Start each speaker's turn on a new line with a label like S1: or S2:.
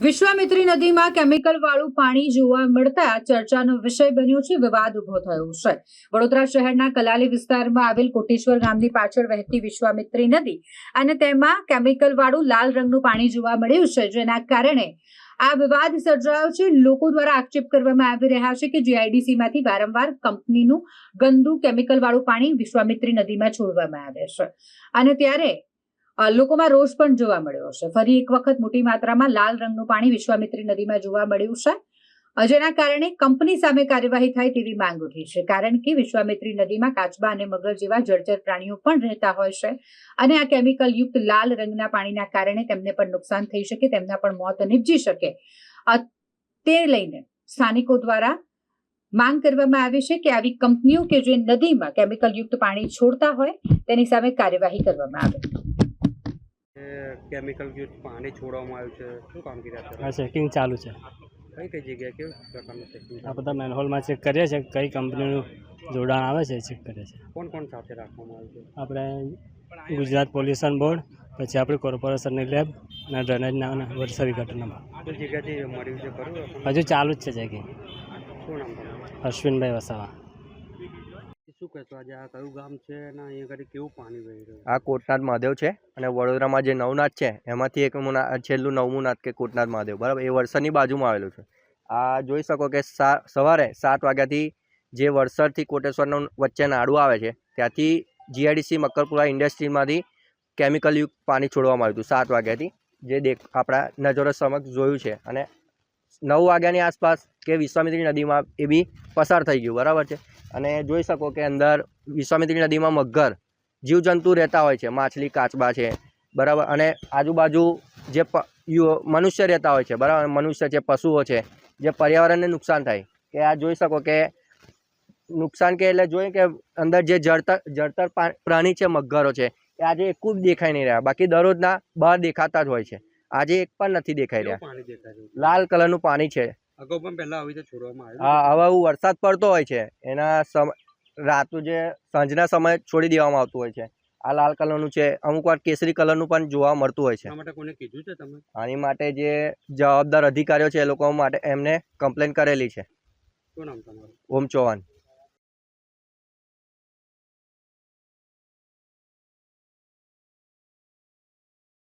S1: વિશ્વામિત્રી નદીમાં કેમિકલ વાળું પાણી જોવા મળતા ચર્ચાનો વિષય બન્યો છે, વિવાદ ઊભો થયો છે. વડોદરા શહેરના કલાલી વિસ્તારમાં આવેલ કોટેશ્વર ગામની પાછળ વહેતી વિશ્વામિત્રી નદી અને તેમાં કેમિકલ વાળું લાલ રંગનું પાણી જોવા મળ્યું છે, જેના કારણે આ વિવાદ સર્જાયો છે. લોકો દ્વારા આક્ષેપ કરવામાં આવી રહ્યા છે કે જીઆઈડીસી માંથી વારંવાર કંપનીનું ગંદુ કેમિકલ વાળું પાણી વિશ્વામિત્રી નદીમાં છોડવામાં આવે છે. અને ત્યારે લોકોમાં રોષ પણ જોવા મળ્યો છે ફરી એક વખત મોટી માત્રામાં લાલ રંગનું પાણી વિશ્વામિત્રી નદીમાં જોવા મળ્યું છે. જેના કારણે કંપની સામે કાર્યવાહી થાય તેવી માંગ ઉઠી છે. કારણ કે વિશ્વામિત્રી નદીમાં કાચબા અને મગર જેવા જળચર પ્રાણીઓ પણ રહેતા હોય છે અને આ કેમિકલ યુક્ત લાલ રંગના પાણીના કારણે તેમને પણ નુકસાન થઈ શકે, તેમના પણ મોત નિપજી શકે. તે લઈને સ્થાનિકો દ્વારા માંગ કરવામાં આવી છે કે આવી કંપનીઓ કે જે નદીમાં કેમિકલ યુક્ત પાણી છોડતા હોય તેની સામે કાર્યવાહી કરવામાં આવે.
S2: કેમિકલ યુક્ત પાણી છોડવામાં આવ્યું છે? શું કામગીરી
S3: આ
S2: અત્યારે
S3: ચેકિંગ ચાલુ છે.
S2: કઈ કઈ જગ્યાએ કેવું પ્રકારનું ચેકિંગ
S3: આ બધા મેનહોલમાં ચેક કરીએ છીએ કઈ કંપનીનું જોડાણ આવે છે ચેક કરીએ છીએ.
S2: કોણ કોણ સાથે રાખવામાં આવ્યું છે?
S3: આપણે ગુજરાત પોલ્યુશન બોર્ડ પછી આપણી કોર્પોરેશનની લેબ અને ડ્રેનેજના વરસાદી
S2: ઘટનામાં જગ્યાથી મળ્યું છે
S3: હજુ ચાલુ જ છે ચેકિંગ અશ્વિનભાઈ વસાવા.
S2: આ
S4: કોટનાથ મહાદેવ છે અને વડોદરામાં જે નવનાથ છે, એમાંથી એક છેલ્લું નવમું નાથ કે કોટનાથ મહાદેવ, બરાબર? એ વલસાડની બાજુમાં આવેલું છે. આ જોઈ શકો કે સવારે સાત વાગ્યાથી જે વલસાડથી કોટેશ્વરનો વચ્ચે નાડું આવે છે, ત્યાંથી જીઆઈડીસી મકરપુરા ઇન્ડસ્ટ્રીમાંથી કેમિકલ યુક્ત પાણી છોડવામાં આવ્યું હતું સાત વાગ્યાથી. જે દેખ, આપણા નજરો સમક્ષ જોયું છે અને નવ વાગ્યાની આસપાસ કે વિશ્વામિત્રી નદીમાં એ બી પસાર થઈ ગયું, બરાબર છે? અને જોઈ શકો કે અંદર વિશ્વામિત્રી નદીમાં મગર જીવજંતુ રહેતા હોય છે માછલી કાચબા છે બરાબર? અને આજુબાજુ જે મનુષ્ય રહેતા હોય છે બરાબર? મનુષ્ય છે પશુઓ છે જે પર્યાવરણને નુકસાન થાય. કે આ જોઈ શકો કે નુકસાન કે એટલે જોઈએ કે અંદર જે જળતર જળતર પ્રાણી છે મગરો છે એ આજે એક જ દેખાઈ નહીં રહ્યા. બાકી દરરોજના બહાર દેખાતા જ હોય છે. આજે એક પણ નથી દેખાઈ રહ્યા. લાલ કલરનું પાણી છે.
S2: અગાઉ પણ પહેલા આવી રીતે છોડવામાં આવ્યું
S4: હા હવે વરસાદ પડતો હોય છે. એના રાતું જે સાંજના સમયે છોડી દેવામાં આવતું હોય છે. આ લાલ કલરનું છે. અમુક વાર કેસરી કલરનું પણ જોવા મળતું હોય છે.
S2: માટે કોને કીધું છે તમે?
S4: આની માટે જે જવાબદાર અધિકારીઓ છે એ લોકો માટે એમને કમ્પ્લેન કરેલી છે.
S2: શું નામ તમારું?
S4: ઓમ ચૌહાણ.